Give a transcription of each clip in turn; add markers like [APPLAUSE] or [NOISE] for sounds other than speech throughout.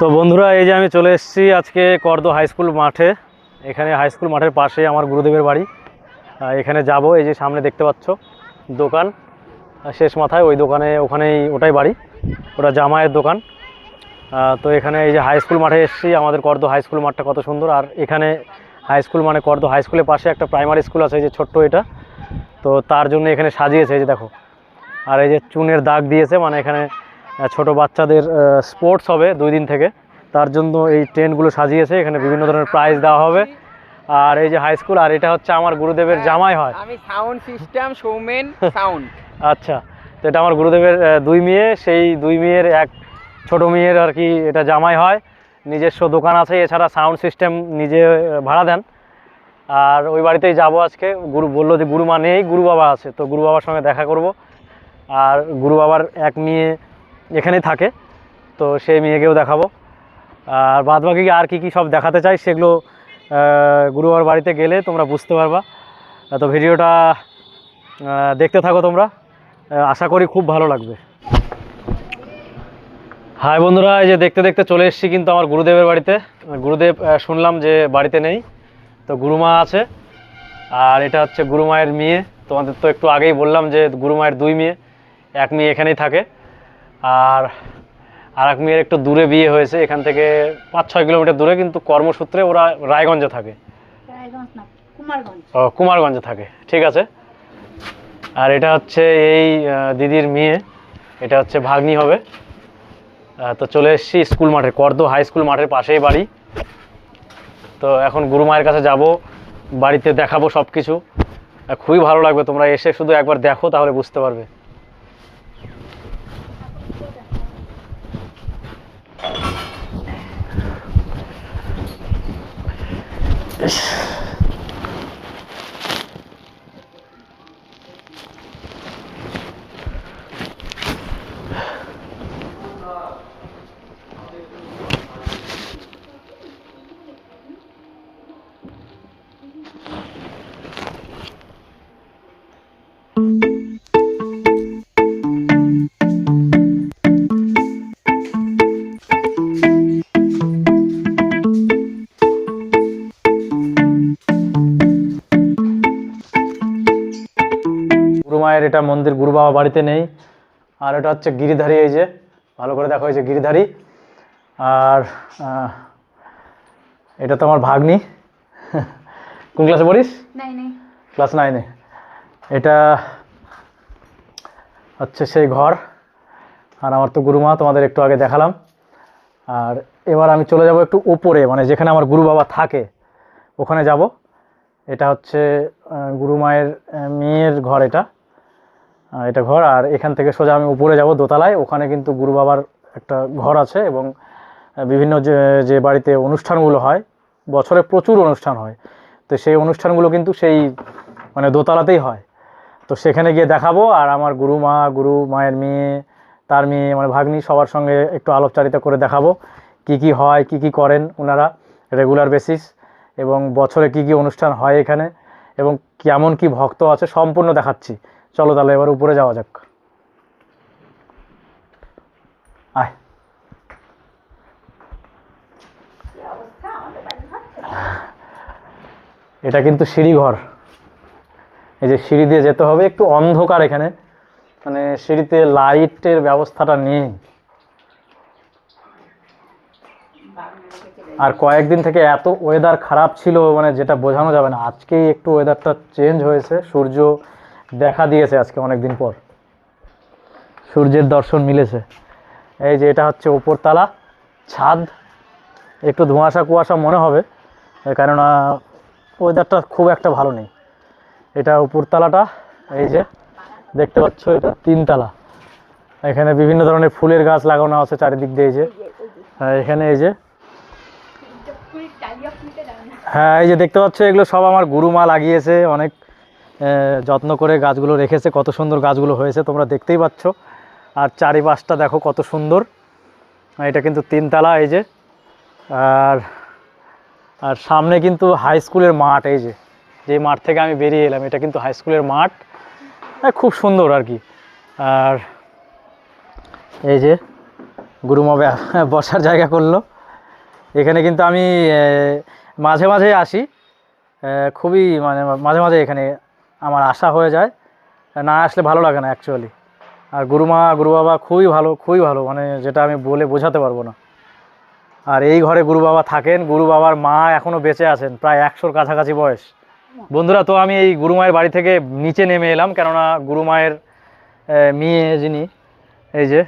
তো বন্ধুরা, এই যে আমি চলে এসেছি আজকে করদ হাই স্কুল মাঠে। এখানে হাই স্কুল মাঠের পাশে আমার গুরুদেবের বাড়ি। এখানে যাব, এই যে সামনে দেখতে পাচ্ছ, দোকান। শেষ মাথায় ওই দোকানে, ওখানেই ওটাই বাড়ি, ওটা জামাইয়ের দোকান। তো এখানে এই যে হাই স্কুল মাঠে এসেছি, আমাদের করদ হাই স্কুল মাঠটা কত সুন্দর। আর এখানে হাই স্কুল মানে করদ হাই স্কুলের পাশে একটা প্রাইমারি স্কুল আছে, এই যে ছোট্ট এটা। তো তার জন্য এখানে সাজিয়েছে, এই যে দেখো। আর এই যে চুনের দাগ দিয়েছে মানে এখানে ছোট বাচ্চাদের স্পোর্টস হবে দুই দিন থেকে। তার জন্য এই ট্রেনগুলো সাজিয়েছে এখানে বিভিন্ন ধরনের প্রাইজ দেওয়া হবে। আর এই যে হাই স্কুল আর এটা হচ্ছে আমার গুরুদেবের জামাই হয়। আমি সাউন্ড সিস্টেম সৌমেন সাউন্ড আচ্ছা তো এটা আমার গুরুদেবের দুই মেয়ে সেই দুই মেয়ের এক ছোট মেয়ের আর কি এটা জামাই হয়। নিজস্ব দোকান আছে এছাড়া সাউন্ড সিস্টেম নিজে ভাড়া দেন। আর ওই বাড়িতেই যাব আজকে। গুরু বলল যে গুরু মা নেই গুরু বাবা আছে। তো গুরু বাবার সঙ্গে দেখা করব। আর গুরু বাবার এক মেয়ে এখানেই থাকে। তো সেই মেয়েকেও দেখাবো। আর বাদ বাকি আর কি কি সব দেখাতে চাই সেগুলো গুরুবার বাড়িতে গেলে তোমরা বুঝতে পারবা। তো ভিডিওটা দেখতে থাকো তোমরা। আশা করি খুব ভালো লাগবে। হাই বন্ধুরা, এই যে দেখতে দেখতে চলে এসেছি কিন্তু আমার গুরুদেবের বাড়িতে। গুরুদেব শুনলাম যে বাড়িতে নেই। তো গুরুমা আছে। আর এটা হচ্ছে গুরুমায়ের মেয়ে। তোমাদের তো একটু আগেই বললাম যে গুরুমায়ের দুই মেয়ে। এক মেয়ে এখানেই থাকে। আর আর এক মেয়ের একটু দূরে বিয়ে হয়েছে এখান থেকে পাঁচ ছয় কিলোমিটার দূরে কিন্তু কর্মসূত্রে ওরা রায়গঞ্জে থাকে। ও কুমারগঞ্জে থাকে ঠিক আছে? আর এটা হচ্ছে এই দিদির মেয়ে এটা হচ্ছে ভাগ্নি হবে। তো চলে এসেছি স্কুল মাঠে করদো হাই স্কুল মাঠের পাশেই বাড়ি। তো এখন গুরু মায়ের কাছে যাব বাড়িতে দেখাবো সব কিছু খুবই ভালো লাগবে তোমরা এসে শুধু একবার দেখো তাহলে বুঝতে পারবে। গুরু এটা মন্দির গুরু বাবা বাড়িতে নেই। আর এটা হচ্ছে গিরিধারী এই যে ভালো করে দেখা হয়েছে গিরিধারী। আর এটা তো আমার ভাগ্নি। [LAUGHS] কোন ক্লাসে পড়িস? ক্লাস নাইনে এটা হচ্ছে সেই ঘর। আর আমার তো গুরুমা তোমাদের একটু আগে দেখালাম। আর এবার আমি চলে যাব একটু ওপরে মানে যেখানে আমার গুরু বাবা থাকে ওখানে যাব। এটা হচ্ছে গুরু মায়ের মেয়ের ঘর এটা। এটা ঘর। আর এখান থেকে সোজা আমি উপরে যাব দোতলায়। ওখানে কিন্তু গুরু বাবার একটা ঘর আছে এবং বিভিন্ন যে যে বাড়িতে অনুষ্ঠানগুলো হয়, বছরে প্রচুর অনুষ্ঠান হয়। তো সেই অনুষ্ঠানগুলো কিন্তু সেই মানে দোতলাতেই হয়। তো সেখানে গিয়ে দেখাবো। আর আমার গুরু মা গুরু মায়ের মেয়ে, তার মেয়ে মানে ভাগ্নি সবার সঙ্গে একটু আলোপচারিতা করে দেখাবো। কি কি হয়, কি কি করেন ওনারা রেগুলার বেসিস এবং বছরে কি কি অনুষ্ঠান হয় এখানে এবং কেমন কি ভক্ত আছে সম্পূর্ণ দেখাচ্ছি। চলো তাহলে এবার উপরে যাওয়া যাক। এটা কিন্তু সিঁড়িঘর। এই যে সিঁড়ি দিয়ে যেতে হবে, একটু অন্ধকার এখানে। মানে সিঁড়িতে লাইটের ব্যবস্থাটা নেই। আর কয়েকদিন থেকে এত ওয়েদার খারাপ ছিল মানে যেটা বোঝানো যাবে না। আজকেই একটু ওয়েদারটা চেঞ্জ হয়েছে। সূর্য দেখা দিয়েছে আজকে অনেক দিন পর। সূর্যের দর্শন মিলেছে। এই যে এটা হচ্ছে ওপরতলা ছাদ। একটু ধোঁয়াশা কুয়াশা মনে হবে কেননা ওয়েদারটা খুব একটা ভালো নেই। এটা উপরতলাটা এই যে দেখতে পাচ্ছ এটা তিনতলা। এখানে বিভিন্ন ধরনের ফুলের গাছ লাগানো আছে চারিদিক দিয়ে এই যে। হ্যাঁ, এখানে এই যে। হ্যাঁ এই যে দেখতে পাচ্ছ এগুলো সব আমার গুরুমা লাগিয়েছে অনেক। যত্ন করে গাছগুলো রেখেছে, কত সুন্দর গাছগুলো হয়েছে, তোমরা দেখতেই পাচ্ছ। আর চারিপাশটা দেখো কত সুন্দর। এটা কিন্তু তিনতলা, এই যে। আর আর সামনে কিন্তু হাই স্কুলের মাঠ, এই যে। যে মাঠ থেকে আমি বেরিয়ে এলাম, এটা কিন্তু হাই স্কুলের মাঠ। হ্যাঁ খুব সুন্দর আর কি। আর এই যে গুরুমা বে- [LAUGHS] বসার জায়গা করল। এখানে কিন্তু আমি মাঝে মাঝে আসি। খুবই মানে মাঝে মাঝে এখানে আমার আশা হয়ে যায়। না আসলে ভালো লাগে না অ্যাকচুয়ালি আর গুরুমা গুরু বাবা খুবই ভালো খুবই ভালো। মানে যেটা আমি বলে বোঝাতে পারব না। আর এই ঘরে গুরু বাবা থাকেন গুরু বাবার মা এখনও বেঁচে আছেন প্রায় একশোর কাছাকাছি বয়স। বন্ধুরা তো আমি এই গুরুমায়ের বাড়ি থেকে নিচে নেমে এলাম কেননা গুরুমায়ের আহ, মেয়ে যিনি এই যে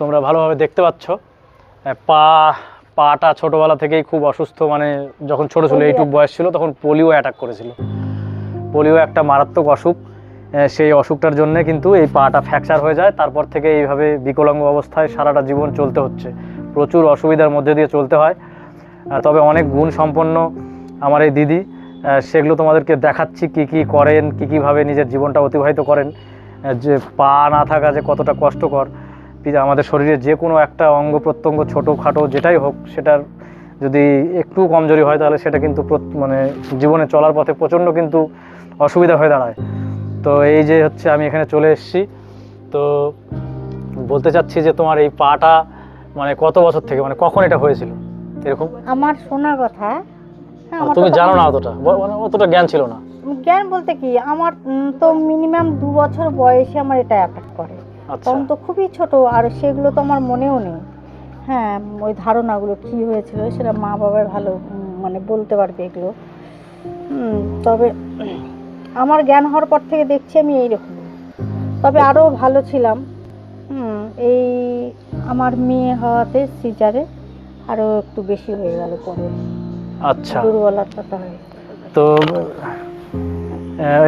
তোমরা ভালোভাবে দেখতে পাচ্ছ পা পাটা ছোটোবেলা থেকেই খুব অসুস্থ মানে যখন ছোটো ছিল এইটুক বয়স ছিল তখন পোলিও অ্যাটাক করেছিল। পোলিও একটা মারাত্মক অসুখ সেই অসুখটার জন্য কিন্তু এই পাটা ফ্র্যাকচার হয়ে যায়। তারপর থেকে এইভাবে বিকলাঙ্গ অবস্থায় সারাটা জীবন চলতে হচ্ছে। প্রচুর অসুবিধার মধ্যে দিয়ে চলতে হয়। তবে অনেক গুণ সম্পন্ন আমার এই দিদি। সেগুলো তোমাদেরকে দেখাচ্ছি কি কি করেন, কি কীভাবে নিজের জীবনটা অতিবাহিত করেন। যে পা না থাকা যে কতটা কষ্টকর। আমাদের শরীরে যে কোনো একটা অঙ্গ প্রত্যঙ্গ ছোটো খাটো যেটাই হোক, সেটার যদি একটু কমজোরি হয় তাহলে সেটা কিন্তু মানে জীবনে চলার পথে প্রচণ্ড কিন্তু অসুবিধা হয়ে দাঁড়ায়। তো এই যে হচ্ছে আমি এখানে চলে এসেছি। তো বলতে চাচ্ছি যে তোমার এই পাটা মানে কত বছর থেকে মানে কখন এটা হয়েছিল? এরকম? আমার শোনা কথা। হ্যাঁ, তুমি জানো না অতটা। মানে অতটা জ্ঞান ছিল না। জ্ঞান বলতে কি আমার তো মিনিমাম দু বছর বয়সে আমার এটা অ্যাটাক করে। আচ্ছা। তখন তো খুবই ছোট আর সেগুলো তো আমার মনেও নেই। হ্যাঁ ওই ধারণাগুলো কি হয়েছিল সেটা মা বাবার ভালো মানে বলতে পারবে এগুলো। তবে আমার জ্ঞান হওয়ার পর থেকে দেখছি আমি এইরকম তবে আরও ভালো ছিলাম। এই আমার মেয়ে হওয়াতে সিজারে আরও একটু বেশি হয়ে গেল পরে। আচ্ছা। দুর্বলতাটা হয়ে। তো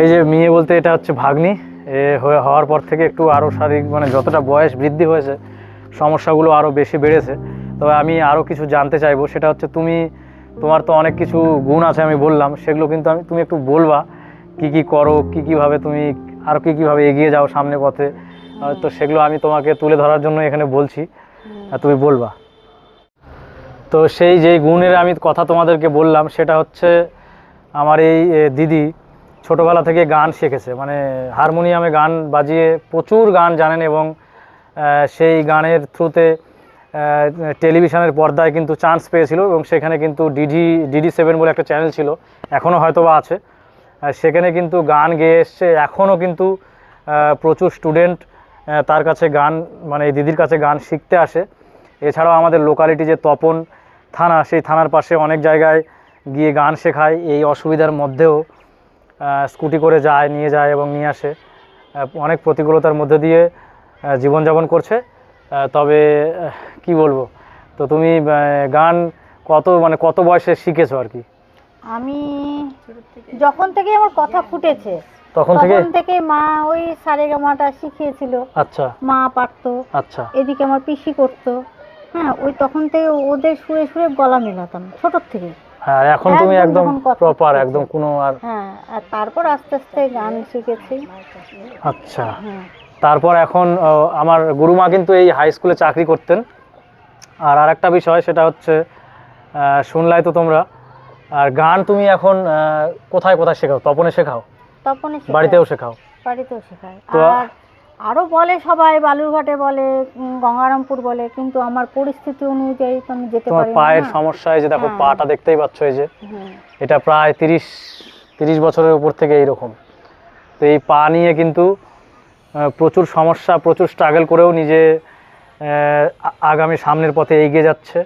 এই যে মেয়ে বলতে এটা হচ্ছে ভাগ্নি। এ হয়ে হওয়ার পর থেকে একটু আরও শারীরিক মানে যতটা বয়স বৃদ্ধি হয়েছে সমস্যাগুলো আরও বেশি বেড়েছে। তবে আমি আরও কিছু জানতে চাইব। সেটা হচ্ছে তুমি তোমার তো অনেক কিছু গুণ আছে আমি বললাম। সেগুলো কিন্তু আমি তুমি একটু বলবা। কি কি করো, কি কীভাবে তুমি আরও কি কীভাবে এগিয়ে যাও সামনে পথে তো সেগুলো আমি তোমাকে তুলে ধরার জন্য এখানে বলছি, আর তুমি বলবা। তো সেই যেই গুণের আমি কথা তোমাদেরকে বললাম, সেটা হচ্ছে আমার এই দিদি ছোটোবেলা থেকে গান শিখেছে মানে হারমোনিয়ামে গান বাজিয়ে প্রচুর গান জানেন এবং সেই গানের থ্রুতে টেলিভিশনের পর্দায় কিন্তু চান্স পেয়েছিল এবং সেখানে কিন্তু ডিডি ডিডি সেভেন বলে একটা চ্যানেল ছিল এখনও হয়তো বা আছে। সেখানে কিন্তু গান গেয়ে এসছে। এখনও কিন্তু প্রচুর স্টুডেন্ট তার কাছে গান মানে দিদির কাছে গান শিখতে আসে। এছাড়াও আমাদের লোকালিটি যে তপন থানা, সেই থানার পাশে অনেক জায়গায় গিয়ে গান শেখায়। এই অসুবিধার মধ্যেও স্কুটি করে যায়, নিয়ে যায় এবং নিয়ে আসে। অনেক প্রতিকূলতার মধ্যে দিয়ে জীবনযাপন করছে। তবে কি বলব? তো তুমি গান কত মানে কত বয়সে শিখেছো আর কি? আমি যখন থেকে আমার কথা ফুটেছে তখন থেকে? তখন থেকে মা ওই সারেগামাটা শিখিয়েছিল। আচ্ছা। মা পারতো। আচ্ছা। এদিকে আমার পিসি করতো। হ্যাঁ ওই তখন থেকে ওদের সুরে সুরে গলা মেলাতাম ছোটোর থেকে। হ্যাঁ আর এখন তুমি একদম প্রপার একদম কোনো আর হ্যাঁ আর তারপর আস্তে আস্তে গান শিখেছি। আচ্ছা। হ্যাঁ। তারপর এখন আমার গুরুমা কিন্তু এই হাই স্কুলে চাকরি করতেন। আর আরেকটা বিষয় সেটা হচ্ছে শুনলাই তো তোমরা আর গান তুমি এখন কোথায় কোথায় শেখাও? তপনে শেখাও? তপনে বাড়িতেও শেখাও? বাড়িতেও শেখায় তো- আর আরও বলে সবাই বালুরঘাটে বলে গঙ্গারামপুর বলে কিন্তু আমার পরিস্থিতি অনুযায়ী তো আমি যেতে পারি পায়ের সমস্যা এই যে দেখো হ্যাঁ। পাটা দেখতেই পাচ্ছ এই যে। এটা প্রায় তিরিশ তিরিশ বছরের উপর থেকে এইরকম। তো এই পা নিয়ে কিন্তু প্রচুর সমস্যা প্রচুর স্ট্রাগল করেও নিজে আগামী সামনের পথে এগিয়ে যাচ্ছে।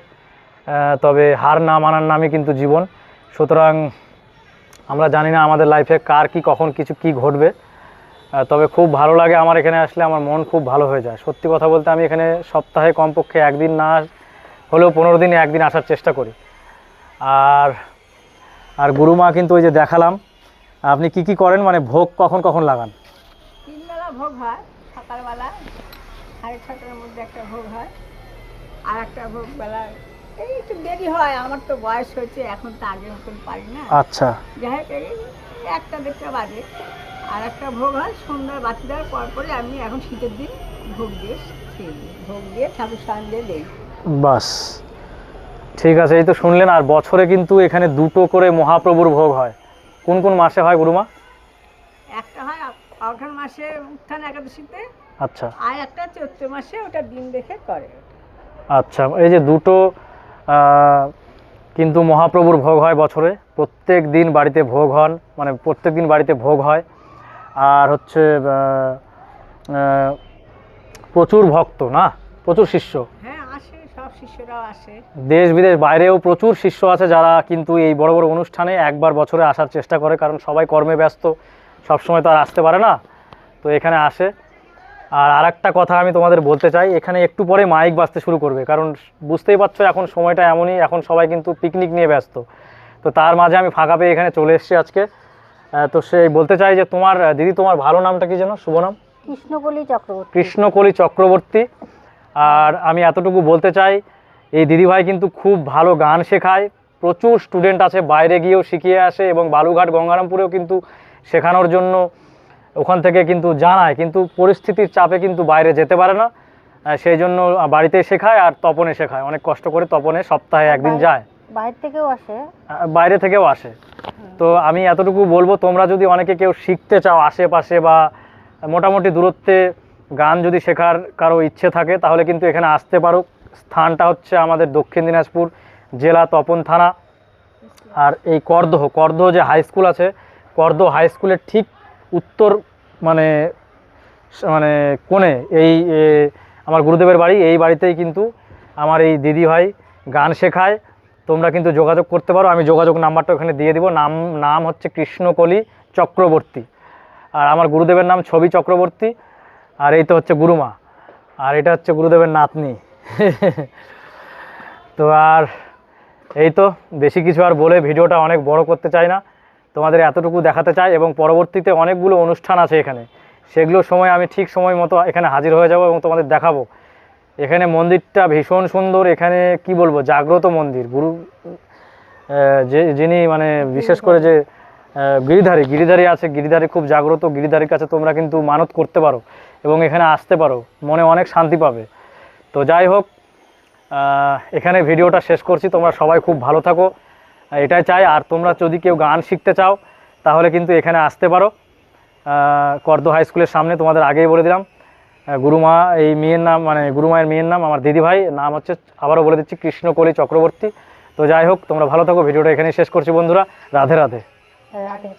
তবে হার না মানার নামে কিন্তু জীবন। সুতরাং আমরা জানি না আমাদের লাইফে কার কি, কখন কিছু কি ঘটবে। তবে খুব ভালো লাগে আমার এখানে আসলে আমার মন খুব ভালো হয়ে যায়। সত্যি কথা বলতে আমি এখানে সপ্তাহে কমপক্ষে একদিন না হলেও পনেরো দিনে একদিন আসার চেষ্টা করি। আর আর গুরুমা কিন্তু ওই যে দেখালাম, আপনি কি কি করেন? মানে ভোগ কখন কখন লাগান? ভোগ হয় আর একটা ভোগ বেলা এই একটু দেরি হয় আমার তো বয়স হয়েছে এখন তো আগের মতন পারি না। আচ্ছা। যাই হোক এই একটা দেড়টা বাজে। আর একটা ভোগ হয় সন্ধ্যার বাতি দেওয়ার পর পরে আমি এখন শীতের দিন ভোগ দিয়ে খেয়ে দিই ভোগ দিয়ে ঠাকুর সন্ধ্যে দিই। বাস। ঠিক আছে এই তো শুনলেন আর বছরে কিন্তু এখানে দুটো করে মহাপ্রভুর ভোগ হয়। কোন কোন মাসে হয় গুরুমা? একটা হয় অঘ্রাণ মাসে উত্থান একাদশীতে আচ্ছা। আর একটা চৈত্র মাসে ওটা দিন দেখে করে। আচ্ছা এই যে দুটো কিন্তু মহাপ্রভুর ভোগ হয় বছরে। প্রত্যেক দিন বাড়িতে ভোগ হন মানে প্রত্যেক দিন বাড়িতে ভোগ হয়। আর হচ্ছে প্রচুর ভক্ত না? প্রচুর শিষ্য। হ্যাঁ দেশ বিদেশ বাইরেও প্রচুর শিষ্য আছে যারা কিন্তু এই বড় বড় অনুষ্ঠানে একবার বছরে আসার চেষ্টা করে কারণ সবাই কর্মে ব্যস্ত সবসময় তো আর আসতে পারে না। তো এখানে আসে। আর আরেকটা কথা আমি তোমাদের বলতে চাই এখানে একটু পরে মাইক বাজতে শুরু করবে কারণ বুঝতেই পারছ এখন সময়টা এমনই এখন সবাই কিন্তু পিকনিক নিয়ে ব্যস্ত। তো তার মাঝে আমি ফাঁকা পেয়ে এখানে চলে এসেছি আজকে। তো সেই বলতে চাই যে তোমার দিদি তোমার ভালো নামটা কি যেন? শুভ নাম? কৃষ্ণকলি চক্রবর্তী। কৃষ্ণকলি চক্রবর্তী। আর আমি এতটুকু বলতে চাই এই দিদিভাই কিন্তু খুব ভালো গান শেখায় প্রচুর স্টুডেন্ট আছে বাইরে গিয়েও শিখিয়ে আসে এবং বালুঘাট গঙ্গারামপুরেও কিন্তু শেখানোর জন্য ওখান থেকে কিন্তু জানায় কিন্তু পরিস্থিতির চাপে কিন্তু বাইরে যেতে পারে না। সেই জন্য বাড়িতে শেখায় আর তপনে শেখায়। অনেক কষ্ট করে তপনে সপ্তাহে একদিন যায়। বাইরে থেকেও আসে? বাইরে থেকেও আসে। তো আমি এতটুকু বলব তোমরা যদি অনেকে কেউ শিখতে চাও আশেপাশে বা মোটামুটি দূরত্বে গান যদি শেখার কারও ইচ্ছে থাকে তাহলে কিন্তু এখানে আসতে পারো। স্থানটা হচ্ছে আমাদের দক্ষিণ দিনাজপুর জেলা তপন থানা। আর এই করদহ করদহ যে হাই স্কুল আছে করদহ হাই স্কুলের ঠিক উত্তর মানে মানে কোণে এই আমার গুরুদেবের বাড়ি, এই বাড়িতেই কিন্তু আমার এই দিদি ভাই গান শেখায়। তোমরা কিন্তু যোগাযোগ করতে পারো। আমি যোগাযোগ নাম্বারটা ওখানে দিয়ে দিব। নাম নাম হচ্ছে কৃষ্ণকলি চক্রবর্তী। আর আমার গুরুদেবের নাম ছবি চক্রবর্তী। আর এই তো হচ্ছে গুরুমা। আর এটা হচ্ছে গুরুদেবের নাতনি। [LAUGHS] তো আর এই তো, বেশি কিছু আর বলে ভিডিওটা অনেক বড় করতে চাই না। তোমাদের এতটুকু দেখাতে চাই এবং পরবর্তীতে অনেকগুলো অনুষ্ঠান আছে এখানে। সেগুলোর সময় আমি ঠিক সময় মতো এখানে হাজির হয়ে যাব এবং তোমাদের দেখাবো। এখানে মন্দিরটা ভীষণ সুন্দর, এখানে কি বলব, জাগ্রত মন্দির। গুরু যে, যিনি মানে বিশেষ করে যে গিরিধারী গিরিধারী আছে, গিরিধারী খুব জাগ্রত, গিরিধারীর কাছে তোমরা কিন্তু মানত করতে পারো এবং এখানে আসতে পারো, মনে অনেক শান্তি পাবে। তো যাই হোক এখানে ভিডিওটা শেষ করছি, তোমরা সবাই খুব ভালো থাকো। এটাই চাই। আর তোমরা যদি কেউ গান শিখতে চাও, তাহলে কিন্তু এখানে আসতে পারো। কর্দ হাই স্কুলের সামনে তোমাদের আগেই বলে দিলাম। গুরুমা, এই মেয়ের নাম মানে গুরুমায়ের মেয়ের নাম আমার দিদিভাই। নাম হচ্ছে, আবারও বলে দিচ্ছি, কৃষ্ণকলি চক্রবর্তী। তো যাই হোক, তোমরা ভালো থাকো। ভিডিওটা এখানেই শেষ করছি বন্ধুরা। রাধে রাধে। রাধে।